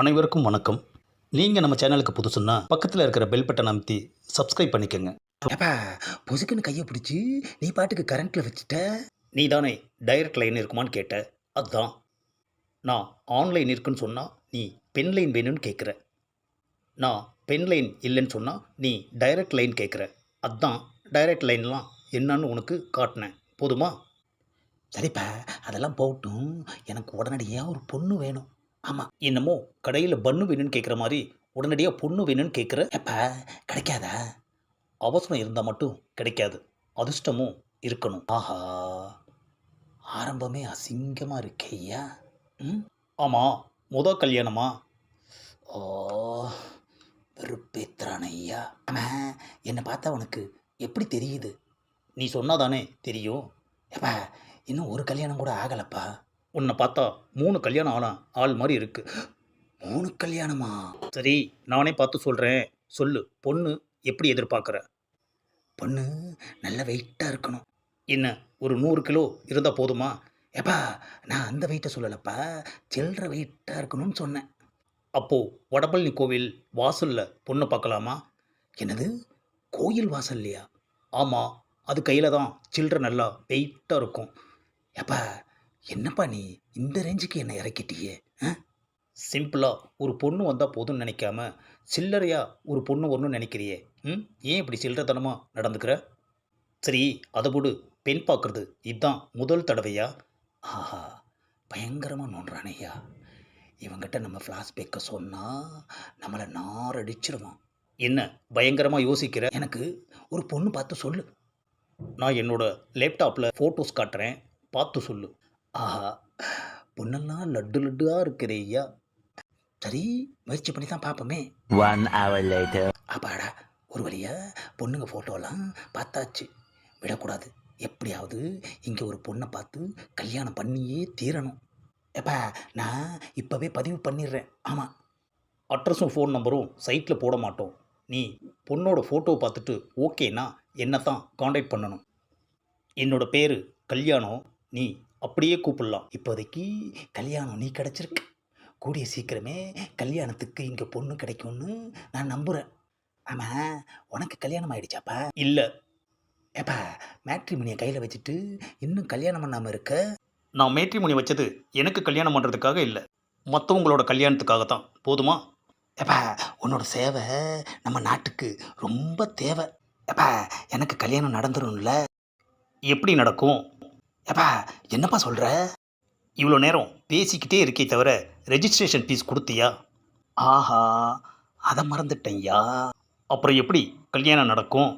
அனைவருக்கும் வணக்கம். நீங்கள் நம்ம சேனலுக்கு புதுசுன்னா பக்கத்தில் இருக்கிற பெல் பட்டன் அமைத்தி சப்ஸ்கிரைப் பண்ணிக்கோங்க. ஏப்பா பொசுக்குன்னு கையை பிடிச்சி நீ பாட்டுக்கு கரண்ட்டில் வச்சுட்ட? நீ தானே டைரக்ட் லைன் இருக்குமான்னு கேட்ட. அதுதான் நான் ஆன்லைன் இருக்குன்னு சொன்னால் நீ பென் லைன் வேணும்னு கேட்குற நான் பென் லைன் இல்லைன்னு சொன்னால் நீ டைரக்ட் லைன் கேட்குற அதான் டைரக்ட் லைன்லாம் என்னன்னு உனக்கு காட்டினேன். போதுமா? சரிப்பா அதெல்லாம் போகட்டும். எனக்கு உடனடியாக ஒரு பொண்ணு வேணும். ஆமாம் என்னமோ கடையில் பண்ணு வேணும்னு கேட்குற மாதிரி உடனடியாக பொண்ணு வேணும்னு கேட்குற எப்போ கிடைக்காதா? அவசரம் இருந்தால் மட்டும் கிடைக்காது. அதிர்ஷ்டமும் இருக்கணும். ஆஹா ஆரம்பமே அசிங்கமாக இருக்கையா ம்? ஆமாம் முத கல்யாணமா? ஓ வெறுப்பேத்துறான் ஐயா ஆமாம் என்னை பார்த்தா உனக்கு எப்படி தெரியுது? நீ சொன்னாதானே தெரியும். எப்ப இன்னும் ஒரு கல்யாணம் கூட ஆகலப்பா. உன்னை பார்த்தா மூணு கல்யாணம் ஆன ஆள் மாதிரி இருக்கு. மூணு கல்யாணமா? சரி நானே பார்த்து சொல்கிறேன் சொல்லு பொண்ணு எப்படி எதிர்பார்க்குற? பொண்ணு நல்ல வெயிட்டாக இருக்கணும். என்ன ஒரு நூறு கிலோ இருந்தால் போதுமா? ஏப்பா நான் அந்த வெயிட்டை சொல்லலப்பா. சில்லற வெயிட்டாக இருக்கணும்னு சொன்னேன். அப்போது வடபழனி கோவில் வாசலில் பொண்ணு பார்க்கலாமா? என்னது? கோயில் வாசல்லையா? ஆமாம் அது கையில் தான் சில்லற நல்லா வெயிட்டாக இருக்கும். ஏப்பா என்னப்பா நீ இந்த ரேஞ்சுக்கு என்னை இறக்கிட்டியே? ஆ? சிம்பிளாக ஒரு பொண்ணு வந்தால் போதும்னு நினைக்காம சில்லறையாக ஒரு பொண்ணு வரணும்னு நினைக்கிறியே? ம்? ஏன் இப்படி சில்லறத்தனமாக நடந்துக்கிற? சரி அதை போடு. பெண் பார்க்குறது இதுதான் முதல் தடவையா? ஆஹா பயங்கரமாக நோன்றானேயா இவங்கிட்ட நம்ம ஃப்ளாஷ்பேக்கை சொன்னால் நம்மளை நார் அடிச்சிருவான் என்ன பயங்கரமாக யோசிக்கிற? எனக்கு ஒரு பொண்ணு பார்த்து சொல்லு. நான் என்னோடய லேப்டாப்பில் ஃபோட்டோஸ் காட்டுறேன். பார்த்து சொல்லு. ஆஹா பொண்ணெல்லாம் லட்டு லட்டுவாக இருக்கிறேய்யா சரி முயற்சி பண்ணி தான் பார்ப்போமே One hour later. அப்பாடா ஒரு வழியா பொண்ணுங்க ஃபோட்டோலாம் பார்த்தாச்சு. விடக்கூடாது. எப்படியாவது இங்கே ஒரு பொண்ணை பார்த்து கல்யாணம் பண்ணியே தீரணும். எப்பா நான் இப்போவே பதிவு பண்ணிடுறேன் ஆமாம் அட்ரஸும் ஃபோன் நம்பரும் சைட்டில் போட மாட்டோம். நீ பொண்ணோட ஃபோட்டோ பார்த்துட்டு ஓகேனா என்னை தான் காண்டாக்ட் பண்ணணும். என்னோட பேர் கல்யாணம் நீ அப்படியே கூப்பிடலாம். இப்போதைக்கு கல்யாணம் நீ கிடச்சிருக்கு. கூடிய சீக்கிரமே கல்யாணத்துக்கு இங்கே பொண்ணு கிடைக்கும்னு நான் நம்புகிறேன் ஆமாம் உனக்கு கல்யாணம் ஆயிடுச்சாப்பா? இல்லை. ஏப்பா மேட்ரிமணியை கையில் வச்சுட்டு இன்னும் கல்யாணம் பண்ணாமல் இருக்க? நான் மேட்ரிமோனி வச்சது எனக்கு கல்யாணம் பண்ணுறதுக்காக இல்லை. மற்றவங்களோட கல்யாணத்துக்காக தான் போதுமா? ஏப்பா உன்னோட சேவை நம்ம நாட்டுக்கு ரொம்ப தேவை. ஏப்பா எனக்கு கல்யாணம் நடந்துரும்ல? எப்படி நடக்கும்? ஏப்பா என்னப்பா சொல்கிற இவ்வளோ நேரம் பேசிக்கிட்டே இருக்கே தவிர ரெஜிஸ்ட்ரேஷன் ஃபீஸ் கொடுத்தியா? ஆஹா அதை மறந்துட்டேன்யா. அப்புறம் எப்படி கல்யாணம் நடக்கும்?